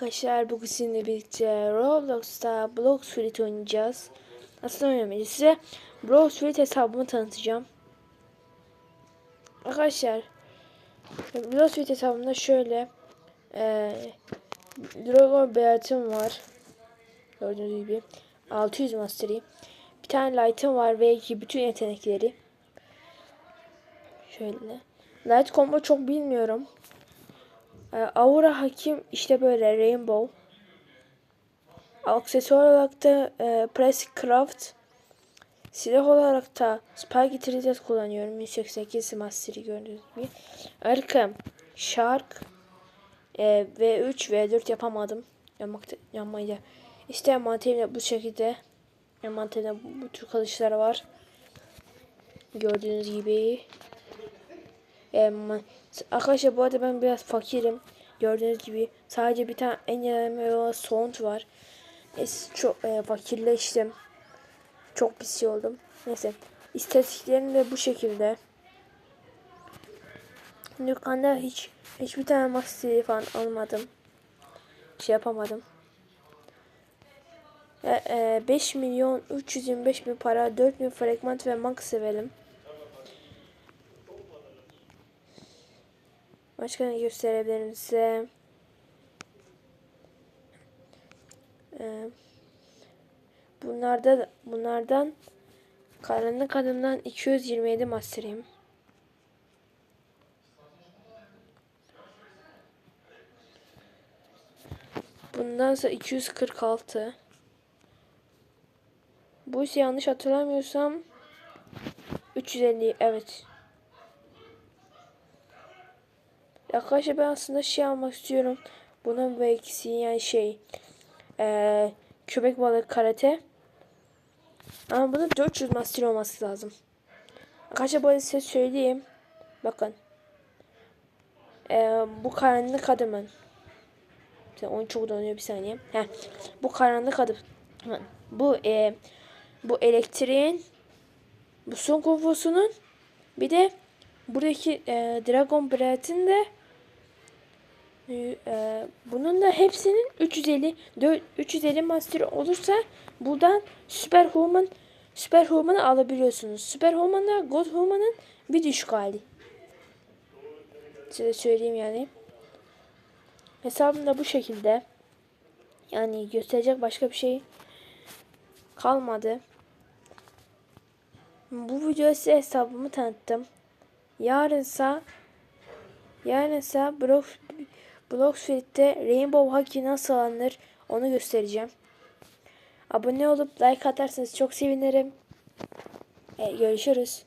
Arkadaşlar bugün sizinle birlikte Roblox'ta Blox Fruit oynayacağız. Aslında oynamayacağız. Size Blox Fruit hesabımı tanıtacağım. Arkadaşlar Blox Fruit hesabımda şöyle e, Dragon Beart'ım var. Gördüğünüz gibi 600 Mastery. Bir tane Light'ım var ve bütün yetenekleri. Şöyle. Light combo çok bilmiyorum. Ee, Aura Hakim işte böyle Rainbow. Aksesuar olarak da e, Press Craft. Silah olarak da Spike Trizet kullanıyorum. 188 Mastery gördüğünüz gibi. Arkham, Shark e, V3 V4 yapamadım. Yanmakta, yanmayı da. İşte envanterimde bu şekilde. Envanterimde bu, bu tür kılıçlar var. Gördüğünüz gibi. Ee, arkadaşlar bu arada ben biraz fakirim. Gördüğünüz gibi sadece bir tane en önemli olan sound var. Neyse çok e, fakirleştim. Çok pis şey oldum. Neyse. İstatistiklerim de bu şekilde. Dükkanda hiç hiçbir tane master falan almadım. Şey yapamadım. E, e, 5 milyon 325 bin para 4 bin fragment ve max sevelim. Başka ne gösterebilirim size? Ee, bunlarda bunlardan karanlık adımdan 227 master'im. Bundansa 246. Bu ise yanlış hatırlamıyorsam 350 evet. Arkadaşlar ben aslında şey almak istiyorum. Bunun belki yani şey ee, köpek balığı karate. Ama bunun 400 master olması lazım. Arkadaşlar böyle size söyleyeyim. Bakın. Ee, bu karanlık adamın. Onu çok donuyor bir saniye. Heh. Bu karanlık adım. Bu e, bu elektriğin bu son konfosunun bir de buradaki e, Dragon Breath'in de e, bunun da hepsinin 350 4, 350 master olursa buradan Super Human Super Human'ı alabiliyorsunuz. Super Human'la God Human'ın bir düşük hali. Size söyleyeyim yani. Hesabım da bu şekilde. Yani gösterecek başka bir şey kalmadı. Bu videoda size hesabımı tanıttım. Yarınsa yarınsa Block Bloxfit'te Rainbow Hockey nasıl alınır onu göstereceğim. Abone olup like atarsanız çok sevinirim. E, görüşürüz.